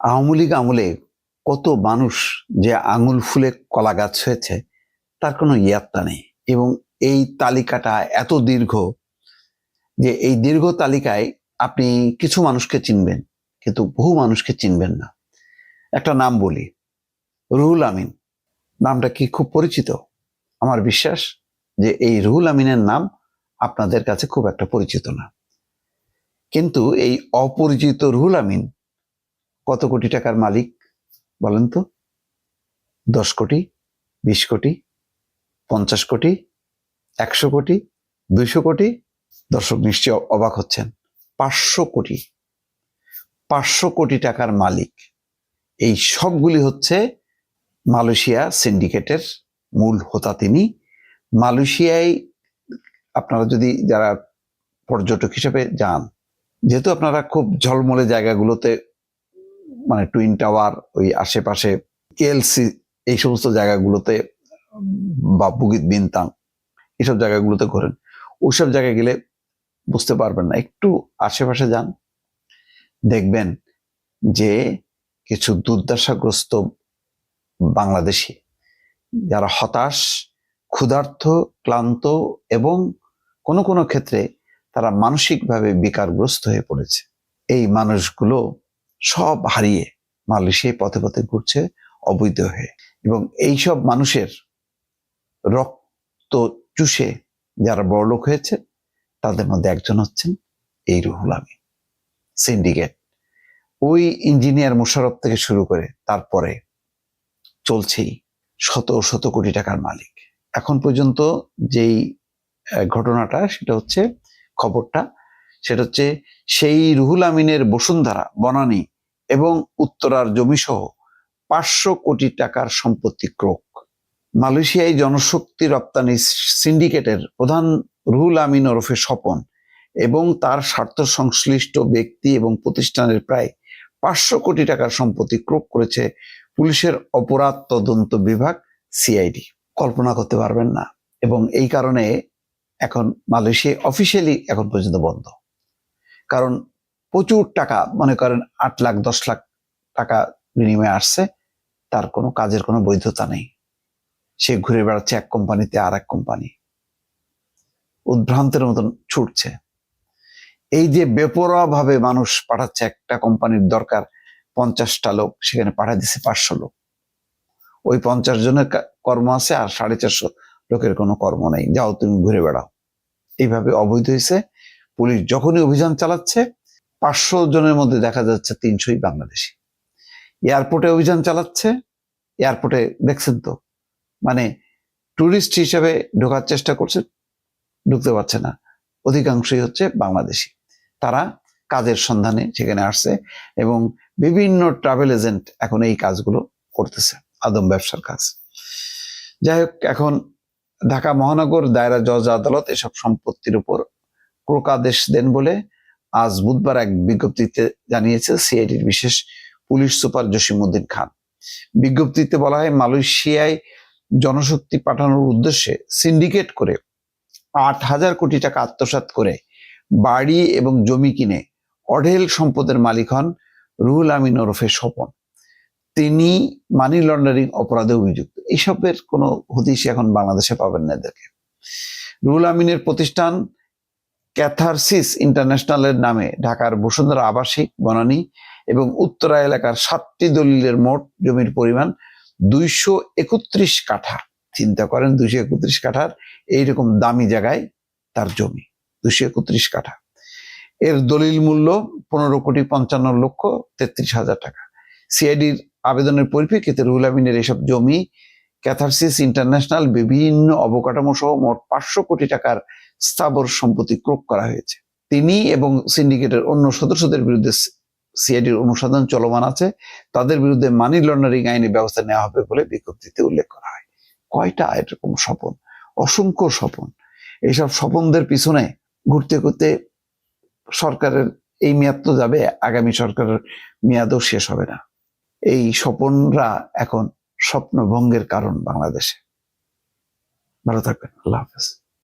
আওয়ামী লীগ আমলে কত মানুষ যে আঙুল ফুলে কলা গাছ হয়েছে, তার কোনো ইয়াত্তা নেই। এবং এই তালিকাটা এত দীর্ঘ যে এই দীর্ঘ তালিকায় আপনি কিছু মানুষকে চিনবেন, কিন্তু বহু মানুষকে চিনবেন না। একটা নাম বলি, রুহুল আমিন। নামটা কি খুব পরিচিত? আমার বিশ্বাস যে এই রুহুল আমিনের নাম আপনাদের কাছে খুব একটা পরিচিত না। কিন্তু এই অপরিচিত রুহুল আমিন কত কোটি টাকার মালিক বলেন তো? দশ কোটি, বিশ কোটি, পঞ্চাশ কোটি, একশো কোটি, দুইশো কোটি? দর্শক নিশ্চয় অবাক হচ্ছেন। পাঁচশো কোটি। পাঁচশো কোটি টাকার মালিক। এই সবগুলি হচ্ছে মালয়েশিয়া সিন্ডিকেটের মূল হোতা তিনি। মালয়েশিয়ায় আপনারা যদি যারা পর্যটক হিসেবে যান, যেহেতু আপনারা খুব ঝলমলে জায়গাগুলোতে মানে টুইন টাওয়ার ওই আশেপাশে কেএলসি এই সমস্ত জায়গাগুলোতে, বা বুগিত বিনতাং এইসব জায়গাগুলোতে ঘোরেন। ওইসব জায়গায় গেলে বুঝতে পারবেন না। একটু আশেপাশে যান, দেখবেন যে কিছু দুর্দশাগ্রস্ত বাংলাদেশি, যারা হতাশ ক্ষুধার্থ ক্লান্ত এবং কোনো কোনো ক্ষেত্রে তারা মানসিকভাবে বিকারগ্রস্ত হয়ে পড়েছে। এই মানুষগুলো সব হারিয়ে মালয়েশিয়ায় পথে পথে ঘুরছে অবৈধ হয়ে। এবং এইসব মানুষের রক্ত চুষে যারা বড়লোক হয়েছে, তাদের মধ্যে একজন হচ্ছেন এই রুহুল আমিন সিন্ডিকেট ওই ইঞ্জিনিয়ার মোশারফ থেকে শুরু করে তারপরে চলছেই শত শত কোটি টাকার মালিক। এখন পর্যন্ত যেই ঘটনাটা, সেটা হচ্ছে খবরটা সেটা হচ্ছে সেই রুহুল আমিনের বসুন্ধরা, বনানী এবং উত্তরার জমিসহ পাঁচশো কোটি টাকার সম্পত্তি ক্রোক। মালয়েশিয়ায় জনশক্তি রপ্তানি সিন্ডিকেটের প্রধান রুহুল আমিন ওরফে স্বপন এবং তার স্বার্থ সংশ্লিষ্ট ব্যক্তি এবং প্রতিষ্ঠানের প্রায় পাঁচশো কোটি টাকার সম্পত্তি ক্রোক করেছে পুলিশের অপরাধ তদন্ত বিভাগ সিআইডি। কল্পনা করতে পারবেন না এবং এই কারণে এখন মালয়েশিয়া অফিসিয়ালি এখন পর্যন্ত বন্ধ। কারণ প্রচুর টাকা, মনে করেন আট লাখ, দশ লাখ টাকা বিনিময়ে আসছে, তার কোনো কাজের কোনো বৈধতা নেই। সে ঘুরে বেড়াচ্ছে এক কোম্পানিতে আর এক কোম্পানি। উদ্ভ্রান্তের মতন ছুটছে। এই যে বেপরোয়া ভাবে মানুষ পাঠাচ্ছে, একটা কোম্পানির দরকার পঞ্চাশটা লোক, সেখানে পাঠা দিচ্ছে পাঁচশো লোক। ওই পঞ্চাশ জনের কর্ম আছে আর সাড়ে চারশো লোকের কোনো কর্ম নেই। যাও তুমি ঘুরে বেড়াও। এইভাবে অবৈধ হয়েছে পুলিশ যখনই অভিযান চালাচ্ছে, পাঁচশো জনের মধ্যে দেখা যাচ্ছে তিনশোই বাংলাদেশি। এয়ারপোর্টে অভিযান চালাচ্ছে, এয়ারপোর্টে দেখছেন তো মানে টুরিস্ট হিসেবে ঢোকার চেষ্টা করছে, ঢুকতে পারছে না। অধিকাংশই হচ্ছে বাংলাদেশি। তারা কাজের সন্ধানে সেখানে আসছে এবং বিভিন্ন ট্রাভেল এজেন্ট এখন এই কাজগুলো করতেছে, আদম ব্যবসার কাজ। যাই হোক, এখন ঢাকা মহানগর, দায়রা জজ আদালত এসব সম্পত্তির উপর ক্রোকাদেশ দেন বলে আজ বুধবার এক বিজ্ঞপ্তিতে জানিয়েছে সিআইডির বিশেষ পুলিশ সুপার জসিমউদ্দিন খান। বিজ্ঞপ্তিতে বলা হয়, মালয়েশিয়ায় জনশক্তি পাঠানোর উদ্দেশ্যে সিন্ডিকেট করে আট হাজার কোটি টাকা আত্মসাৎ করে বাড়ি এবং জমি কিনে অঢেল সম্পদের মালিক হন রুহুল আমিন ওরফে স্বপন। তিনি মানি লন্ডারিং অপরাধে অভিযুক্ত। এইসবের কোনো হদিশ এখন বাংলাদেশে পাবেন না এদেরকে। রুহুল আমিনের প্রতিষ্ঠান ক্যাথারসিস ইন্টারন্যাশনালের নামে ঢাকার বসুন্ধরা আবাসিক, বনানী এবং উত্তরা এলাকার সাতটি দলিলের মোট জমির পরিমাণ দুইশো একত্রিশ কাঠা চিন্তা করেন দুইশো একত্রিশ কাঠার এইরকম দামি জায়গায় তার জমি, দুইশো একত্রিশ কাঠা। এর দলিল মূল্য পনেরো কোটি পঞ্চান্ন লক্ষ তেত্রিশ হাজার টাকা। সিআইডির আবেদনের পরিপ্রেক্ষিতে রুহুল আমিনের এসব জমি ক্যাথারসিস ইন্টারন্যাশনাল বিভিন্ন অবকাঠামো সহ মোট পাঁচশো কোটি টাকার স্থাবর সম্পত্তি ক্রোক করা হয়েছে। তিনি এবং সিন্ডিকেটের অন্য সদস্যদের বিরুদ্ধে সিআইডির অনুসন্ধান চলমান আছে। তাদের বিরুদ্ধে মানি লন্ডারিং আইনে ব্যবস্থা নেওয়া হবে বলে বিজ্ঞপ্তিতে উল্লেখ করা হয়। কয়টা এরকম স্বপন? অসংখ্য স্বপন। এইসব স্বপনদের পিছনে ঘুরতে ঘুরতে সরকারের এই মেয়াদ তো যাবে, আগামী সরকারের মেয়াদও শেষ হবে না। এই স্বপনরা এখন স্বপ্নভঙ্গের কারণ বাংলাদেশে। ভালো থাকবেন, আল্লাহ হাফেজ।